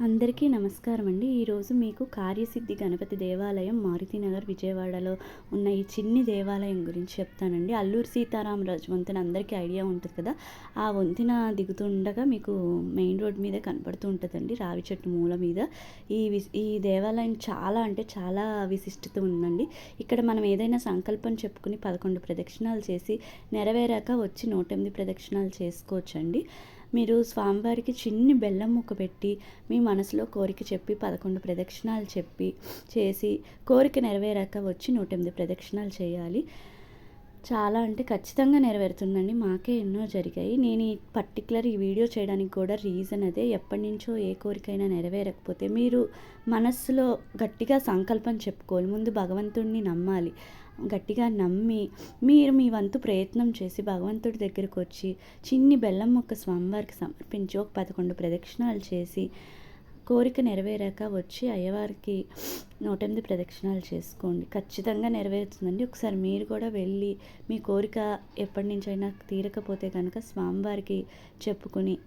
అందరికీ నమస్కారం అండి. ఈరోజు మీకు కార్యసిద్ధి గణపతి దేవాలయం మారుతినగర్ విజయవాడలో ఉన్న ఈ చిన్ని దేవాలయం గురించి చెప్తానండి. అల్లూరు సీతారామరాజు వంతెన అందరికీ ఐడియా ఉంటుంది కదా. ఆ వంతెన దిగుతుండగా మీకు మెయిన్ రోడ్ మీద కనపడుతూ ఉంటుందండి రావి చెట్టు మూల మీద. ఈ ఈ దేవాలయం చాలా అంటే చాలా విశిష్టత ఉందండి. ఇక్కడ మనం ఏదైనా సంకల్పం చెప్పుకుని పదకొండు ప్రదక్షిణాలు చేసి నెరవేరాక వచ్చి నూట ఎనిమిది ప్రదక్షిణాలు చేసుకోవచ్చండి. మీరు స్వామివారికి చిన్ని బెల్లం ముక్క పెట్టి మీ మనసులో కోరిక చెప్పి పదకొండు ప్రదక్షిణాలు చెప్పి చేసి కోరిక నెరవేరాక వచ్చి నూట ఎనిమిది ప్రదక్షిణాలు చేయాలి. చాలా అంటే ఖచ్చితంగా నెరవేరుతుందండి. మాకే ఎన్నో జరిగాయి. నేను ఈ పర్టికులర్ ఈ వీడియో చేయడానికి కూడా రీజన్ అదే. ఎప్పటి నుంచో ఏ కోరికైనా నెరవేరకపోతే మీరు మనస్సులో గట్టిగా సంకల్పం చెప్పుకోవాలి. ముందు భగవంతుడిని నమ్మాలి. గట్టిగా నమ్మి మీరు మీ వంతు ప్రయత్నం చేసి భగవంతుడి దగ్గరకు వచ్చి చిన్ని బెల్లం మొక్క స్వామివారికి సమర్పించి ఒక పదకొండు ప్రదక్షిణాలు చేసి కోరిక నెరవేరాక వచ్చి అయ్యవారికి నూట ఎనిమిది ప్రదక్షిణాలు చేసుకోండి. ఖచ్చితంగా నెరవేరుతుందండి. ఒకసారి మీరు కూడా వెళ్ళి మీ కోరిక ఎప్పటి నుంచైనా తీరకపోతే కనుక స్వామివారికి చెప్పుకుని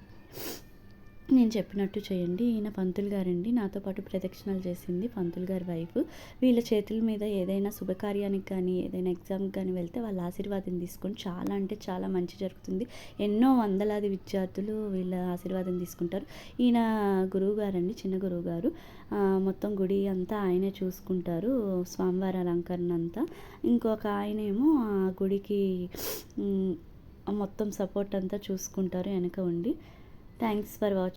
నేను చెప్పినట్టు చేయండి. ఈయన పంతులు గారండి. నాతో పాటు ప్రదక్షిణాలు చేసింది పంతులు గారి వైఫ్. వీళ్ళ చేతుల మీద ఏదైనా శుభకార్యానికి కానీ ఏదైనా ఎగ్జామ్కి కానీ వెళ్తే వాళ్ళ ఆశీర్వాదం తీసుకొని చాలా అంటే చాలా మంచి జరుగుతుంది. ఎన్నో వందలాది విద్యార్థులు వీళ్ళ ఆశీర్వాదం తీసుకుంటారు. ఈయన గురువు గారండి చిన్న గురువు గారు. మొత్తం గుడి అంతా ఆయనే చూసుకుంటారు. స్వామివారి అలంకరణ అంతా. ఇంకొక ఆయనేమో ఆ గుడికి మొత్తం సపోర్ట్ అంతా చూసుకుంటారు వెనక ఉండి. Thanks for watching